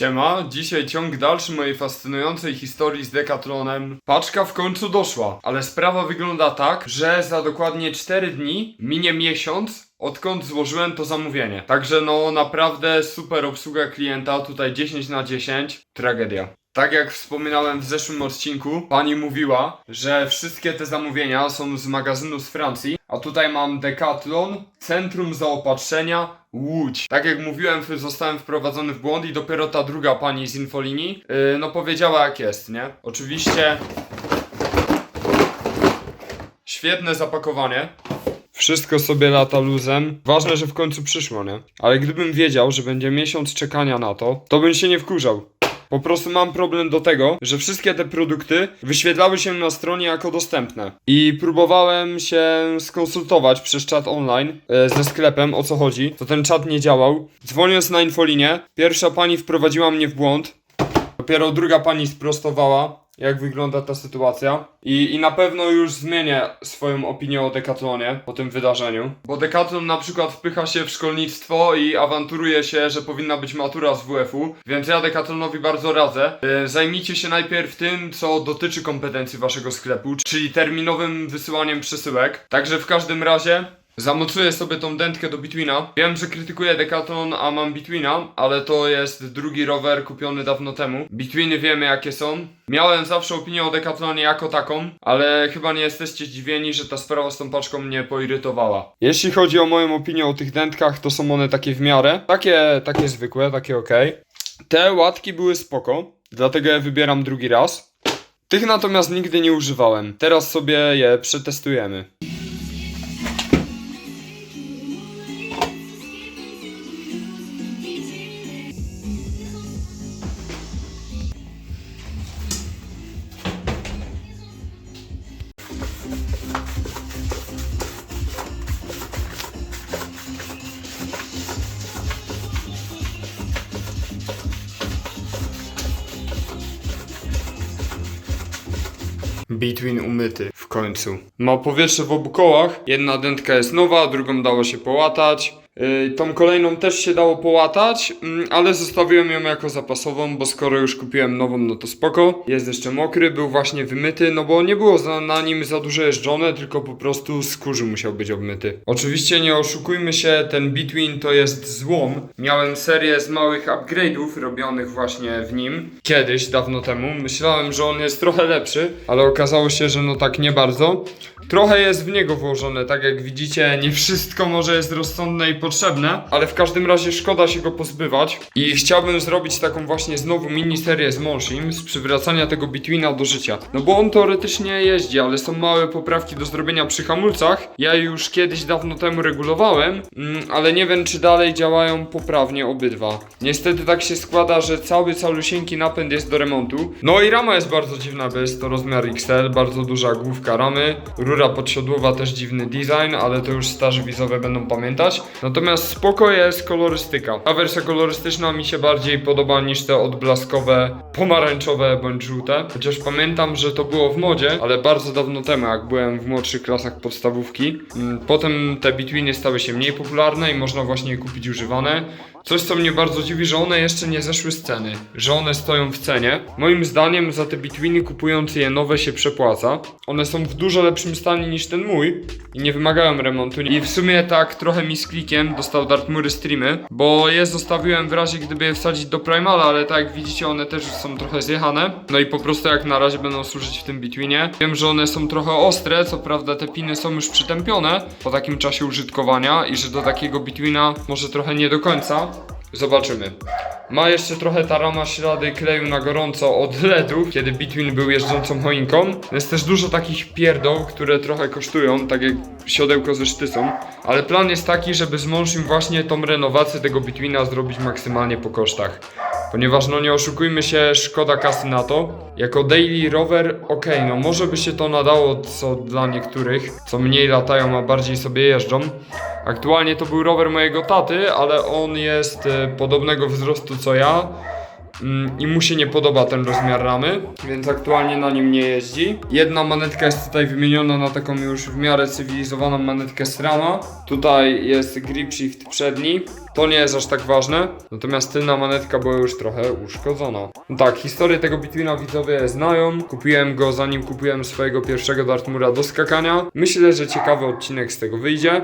Siema, dzisiaj ciąg dalszy mojej fascynującej historii z Decathlonem. Paczka w końcu doszła, ale sprawa wygląda tak, że za dokładnie 4 dni minie miesiąc, odkąd złożyłem to zamówienie. Także no naprawdę super obsługa klienta, tutaj 10 na 10, tragedia. Tak jak wspominałem w zeszłym odcinku, pani mówiła, że wszystkie te zamówienia są z magazynu z Francji, a tutaj mam Decathlon, Centrum Zaopatrzenia, Łódź. Tak jak mówiłem, zostałem wprowadzony w błąd i dopiero ta druga pani z infolinii, yy, no powiedziała jak jest, nie? Oczywiście... Świetne zapakowanie. Wszystko sobie lata luzem. Ważne, że w końcu przyszło, nie? Ale gdybym wiedział, że będzie miesiąc czekania na to, to bym się nie wkurzał. Po prostu mam problem do tego, że wszystkie te produkty wyświetlały się na stronie jako dostępne. I próbowałem się skonsultować przez czat online e, ze sklepem o co chodzi. To ten czat nie działał. Dzwoniąc na infolinię, pierwsza pani wprowadziła mnie w błąd. Dopiero druga pani sprostowała, jak wygląda ta sytuacja. I, I na pewno już zmienię swoją opinię o Decathlonie po tym wydarzeniu. Bo Decathlon na przykład wpycha się w szkolnictwo i awanturuje się, że powinna być matura z WF-u. Więc ja Decathlonowi bardzo radzę. Yy, zajmijcie się najpierw tym, co dotyczy kompetencji waszego sklepu, czyli terminowym wysyłaniem przesyłek. Także w każdym razie Zamocuję sobie tą dętkę do Bitwina. Wiem, że krytykuję Decathlon, a mam Bitwina, ale to jest drugi rower kupiony dawno temu. Bitwiny wiemy jakie są. Miałem zawsze opinię o Decathlonie jako taką, ale chyba nie jesteście zdziwieni, że ta sprawa z tą paczką mnie poirytowała. Jeśli chodzi o moją opinię o tych dętkach, to są one takie w miarę. Takie, takie zwykłe, takie ok. Te łatki były spoko, dlatego je wybieram drugi raz. Tych natomiast nigdy nie używałem. Teraz sobie je przetestujemy. Between umyty w końcu. Ma powietrze w obu kołach. Jedna dętka jest nowa, drugą dało się połatać. Yy, tą kolejną też się dało połatać, mm, ale zostawiłem ją jako zapasową, bo skoro już kupiłem nową, no to spoko. Jest jeszcze mokry, był właśnie wymyty, no bo nie było na nim za dużo jeżdżone, tylko po prostu skórzy musiał być obmyty. Oczywiście nie oszukujmy się, ten Between to jest złom. Miałem serię z małych upgrade'ów robionych właśnie w nim. Kiedyś, dawno temu. Myślałem, że on jest trochę lepszy, ale okazało się, że no tak nie bardzo. Trochę jest w niego włożone, tak jak widzicie, nie wszystko może jest rozsądne i potrzebne, ale w każdym razie szkoda się go pozbywać. I chciałbym zrobić taką właśnie znowu miniserię z Monshim, z przywracania tego Betweena do życia. No bo on teoretycznie jeździ, ale są małe poprawki do zrobienia przy hamulcach. Ja już kiedyś dawno temu regulowałem, mm, ale nie wiem czy dalej działają poprawnie obydwa. Niestety tak się składa, że cały calusieńki napęd jest do remontu. No i rama jest bardzo dziwna, bo jest to rozmiar XL, bardzo duża główka ramy. Rura podsiodłowa też dziwny design, ale to już starzy widzowie będą pamiętać. Natomiast spoko jest kolorystyka. Ta wersja kolorystyczna mi się bardziej podoba niż te odblaskowe, pomarańczowe bądź żółte. Chociaż pamiętam, że to było w modzie, ale bardzo dawno temu, jak byłem w młodszych klasach podstawówki. Mm, Potem te Betweeny stały się mniej popularne i można właśnie je kupić używane. Coś, co mnie bardzo dziwi, że one jeszcze nie zeszły z ceny, że one stoją w cenie. Moim zdaniem za te Betweeny kupując je nowe się przepłaca. One są w dużo lepszym stanie niż ten mój i nie wymagają remontu. I w sumie tak trochę mi z klikiem dostał Dartmury Streamy, bo je zostawiłem w razie gdyby wsadzić do Primala, ale tak jak widzicie one też są trochę zjechane. No i po prostu jak na razie będą służyć w tym Betweenie. Wiem, że one są trochę ostre, co prawda te piny są już przytępione po takim czasie użytkowania i że do takiego Betweena może trochę nie do końca. Zobaczymy. Ma jeszcze trochę ta rama ślady kleju na gorąco od LEDów, kiedy Between był jeżdżącą choinką. Jest też dużo takich pierdoł, które trochę kosztują, tak jak siodełko ze sztysą. Ale plan jest taki, żeby z Monshim właśnie tą renowację tego Betweena zrobić maksymalnie po kosztach. Ponieważ no nie oszukujmy się, szkoda kasy na to. Jako daily rower, okej, no może by się to nadało co dla niektórych, co mniej latają, a bardziej sobie jeżdżą. Aktualnie to był rower mojego taty, ale on jest e, podobnego wzrostu co ja. Mm, i mu się nie podoba ten rozmiar ramy, więc aktualnie na nim nie jeździ. Jedna manetka jest tutaj wymieniona na taką już w miarę cywilizowaną manetkę Strama. Tutaj jest grip shift przedni. To nie jest aż tak ważne, natomiast tylna manetka była już trochę uszkodzona. No tak, historię tego Bitwina widzowie znają. Kupiłem go zanim kupiłem swojego pierwszego Dartmura do skakania. Myślę, że ciekawy odcinek z tego wyjdzie.